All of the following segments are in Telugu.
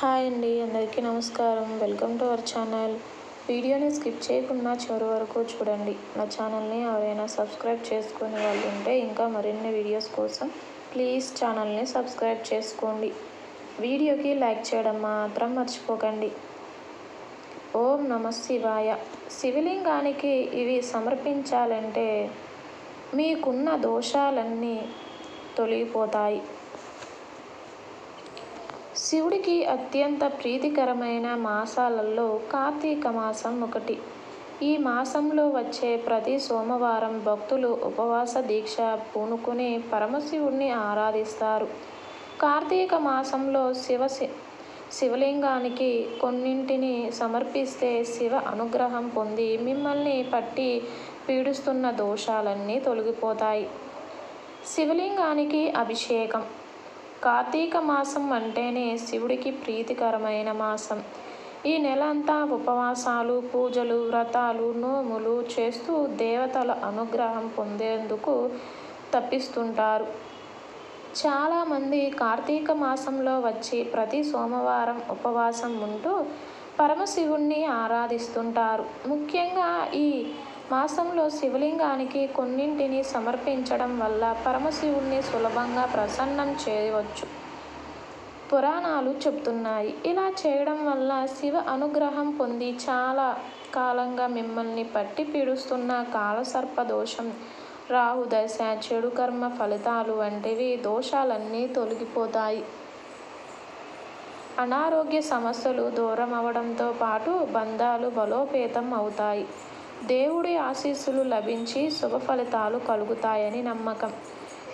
హాయ్ అండి అందరికీ నమస్కారం. Welcome to our channel. వీడియోని స్కిప్ చేయకుండా చివరి వరకు చూడండి. నా ఛానల్ని ఎవరైనా సబ్స్క్రైబ్ చేసుకునే వాళ్ళు ఉంటే ఇంకా మరిన్ని వీడియోస్ కోసం ప్లీజ్ ఛానల్ని సబ్స్క్రైబ్ చేసుకోండి. వీడియోకి లైక్ చేయడం మాత్రం మర్చిపోకండి. ఓం నమ శివాయ. శివలింగానికి ఇవి సమర్పించాలంటే మీకున్న దోషాలన్నీ తొలగిపోతాయి. శివుడికి అత్యంత ప్రీతికరమైన మాసాలలో కార్తీక మాసం ఒకటి. ఈ మాసంలో వచ్చే ప్రతి సోమవారం భక్తులు ఉపవాస దీక్ష పూనుకుని పరమశివుణ్ణి ఆరాధిస్తారు. కార్తీక మాసంలో శివ శివలింగానికి కొన్నింటిని సమర్పిస్తే శివ అనుగ్రహం పొంది మిమ్మల్ని పట్టి పీడిస్తున్న దోషాలన్నీ తొలగిపోతాయి. శివలింగానికి అభిషేకం. కార్తీక మాసం అంటేనే శివుడికి ప్రీతికరమైన మాసం. ఈ నెల అంతా ఉపవాసాలు పూజలు వ్రతాలు నోములు చేస్తూ దేవతల అనుగ్రహం పొందేందుకు తప్పిస్తుంటారు. చాలామంది కార్తీక మాసంలో వచ్చి ప్రతి సోమవారం ఉపవాసం ఉంటూ పరమశివుణ్ణి ఆరాధిస్తుంటారు. ముఖ్యంగా ఈ మాసంలో శివలింగానికి కొన్నింటిని సమర్పించడం వల్ల పరమశివుణ్ణి సులభంగా ప్రసన్నం చేయవచ్చు. పురాణాలు చెప్తున్నాయి. ఇలా చేయడం వల్ల శివ అనుగ్రహం పొంది చాలా కాలంగా మిమ్మల్ని పట్టి పీడుస్తున్న కాలసర్ప దోషం రాహుదశ చెడు కర్మ ఫలితాలు వంటివి దోషాలన్నీ తొలగిపోతాయి. అనారోగ్య సమస్యలు దూరం అవడంతో పాటు బంధాలు బలోపేతం అవుతాయి. దేవుడి ఆశీస్సులు లభించి శుభ ఫలితాలు కలుగుతాయని నమ్మకం.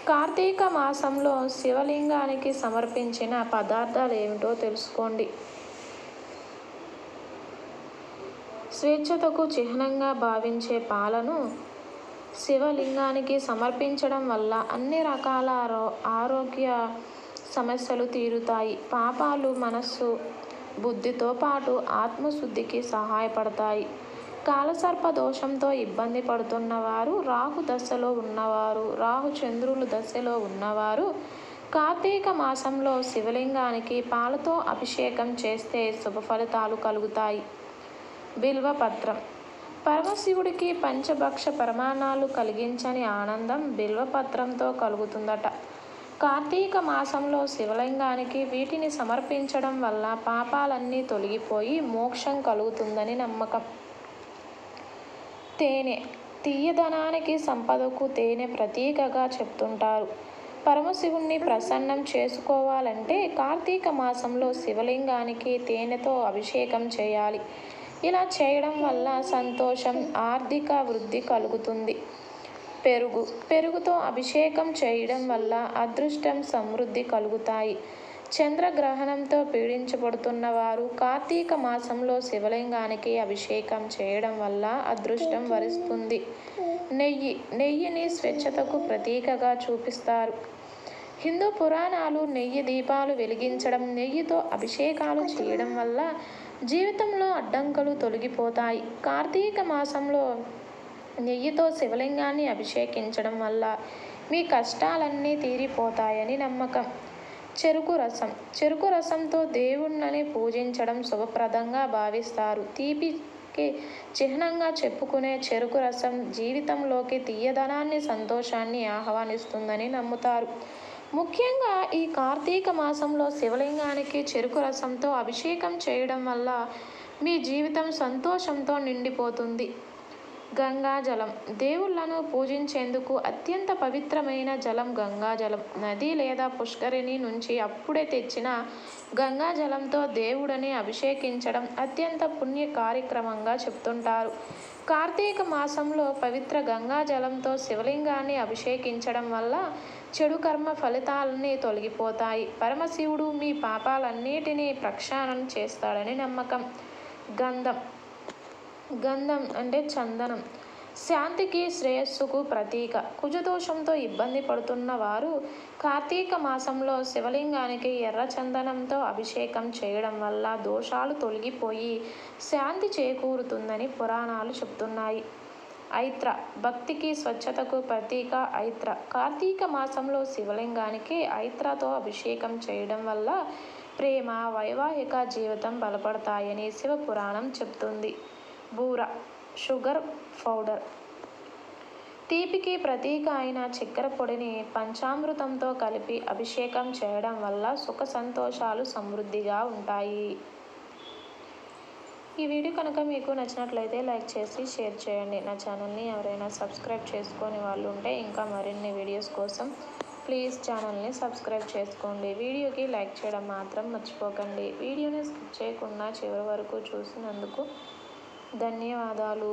కార్తీక మాసంలో శివలింగానికి సమర్పించిన పదార్థాలు ఏమిటో తెలుసుకోండి. స్వేచ్ఛతకు చిహ్నంగా భావించే పాలను శివలింగానికి సమర్పించడం వల్ల అన్ని రకాల ఆరోగ్య సమస్యలు తీరుతాయి. పాపాలు మనస్సు బుద్ధితో పాటు ఆత్మశుద్ధికి సహాయపడతాయి. కాలసర్ప దోషంతో ఇబ్బంది పడుతున్నవారు రాహు దశలో ఉన్నవారు రాహు చంద్రులు దశలో ఉన్నవారు కార్తీక మాసంలో శివలింగానికి పాలతో అభిషేకం చేస్తే శుభ ఫలితాలు కలుగుతాయి. బిల్వపత్రం పరమశివుడికి పంచభక్ష ప్రమాణాలు కలిగించని ఆనందం బిల్వపత్రంతో కలుగుతుందట. కార్తీక మాసంలో శివలింగానికి వీటిని సమర్పించడం వల్ల పాపాలన్నీ తొలగిపోయి మోక్షం కలుగుతుందని నమ్మకం. తేనె. తీయదనానికి సంపదకు తేనె ప్రతీకగా చెప్తుంటారు. పరమశివుణ్ణి ప్రసన్నం చేసుకోవాలంటే కార్తీక మాసంలో శివలింగానికి తేనెతో అభిషేకం చేయాలి. ఇలా చేయడం వల్ల సంతోషం ఆర్థిక వృద్ధి కలుగుతుంది. పెరుగు. పెరుగుతో అభిషేకం చేయడం వల్ల అదృష్టం సమృద్ధి కలుగుతాయి. చంద్రగ్రహణంతో పీడించబడుతున్న వారు కార్తీక మాసంలో శివలింగానికి అభిషేకం చేయడం వల్ల అదృష్టం వరిస్తుంది. నెయ్యి నెయ్యిని స్వచ్ఛతకు ప్రతీకగా చూపిస్తారు. హిందూ పురాణాలు నెయ్యి దీపాలు వెలిగించడం నెయ్యితో అభిషేకాలు చేయడం వల్ల జీవితంలో అడ్డంకులు తొలగిపోతాయి. కార్తీక మాసంలో నెయ్యితో శివలింగాన్ని అభిషేకించడం వల్ల మీ కష్టాలన్నీ తీరిపోతాయని నమ్మకం. చెరుకు రసం. చెరుకు రసంతో దేవుణ్ణని పూజించడం శుభప్రదంగా భావిస్తారు. తీపికి చిహ్నంగా చెప్పుకునే చెరుకు రసం జీవితంలోకి తీయదనాన్ని సంతోషాన్ని ఆహ్వానిస్తుందని నమ్ముతారు. ముఖ్యంగా ఈ కార్తీక మాసంలో శివలింగానికి చెరుకు రసంతో అభిషేకం చేయడం వల్ల మీ జీవితం సంతోషంతో నిండిపోతుంది. గంగాజలం. దేవుళ్ళను పూజించేందుకు అత్యంత పవిత్రమైన జలం గంగాజలం. నది లేదా పుష్కరిణి నుంచి అప్పుడే తెచ్చిన గంగాజలంతో దేవుడిని అభిషేకించడం అత్యంత పుణ్య కార్యక్రమంగా చెప్తుంటారు. కార్తీక మాసంలో పవిత్ర గంగాజలంతో శివలింగాన్ని అభిషేకించడం వల్ల చెడు కర్మ ఫలితాలన్నీ తొలగిపోతాయి. పరమశివుడు మీ పాపాలన్నిటినీ ప్రక్షాళన చేస్తాడని నమ్మకం. గంధం. గంధం అంటే చందనం. శాంతికి శ్రేయస్సుకు ప్రతీక. కుజదోషంతో ఇబ్బంది పడుతున్న వారు కార్తీక మాసంలో శివలింగానికి ఎర్ర చందనంతో అభిషేకం చేయడం వల్ల దోషాలు తొలగిపోయి శాంతి చేకూరుతుందని పురాణాలు చెప్తున్నాయి. ఐత్ర. భక్తికి స్వచ్ఛతకు ప్రతీక ఐత్ర. కార్తీక మాసంలో శివలింగానికి ఐత్రతో అభిషేకం చేయడం వల్ల ప్రేమ వైవాహిక జీవితం బలపడతాయని శివపురాణం చెప్తుంది. బూర షుగర్ పౌడర్. తీపికి ప్రతీక అయిన చక్కెర పొడిని పంచామృతంతో కలిపి అభిషేకం చేయడం వల్ల సుఖ సంతోషాలు సమృద్ధిగా ఉంటాయి. ఈ వీడియో కనుక మీకు నచ్చినట్లయితే లైక్ చేసి షేర్ చేయండి. నా ఛానల్ని ఎవరైనా సబ్స్క్రైబ్ చేసుకొని వాళ్ళు ఉంటే ఇంకా మరిన్ని వీడియోస్ కోసం ప్లీజ్ ఛానల్ని సబ్స్క్రైబ్ చేసుకోండి. వీడియోకి లైక్ చేయడం మాత్రం మర్చిపోకండి. వీడియోని స్కిప్ చేయకుండా చివరి వరకు చూసినందుకు ధన్యవాదాలు.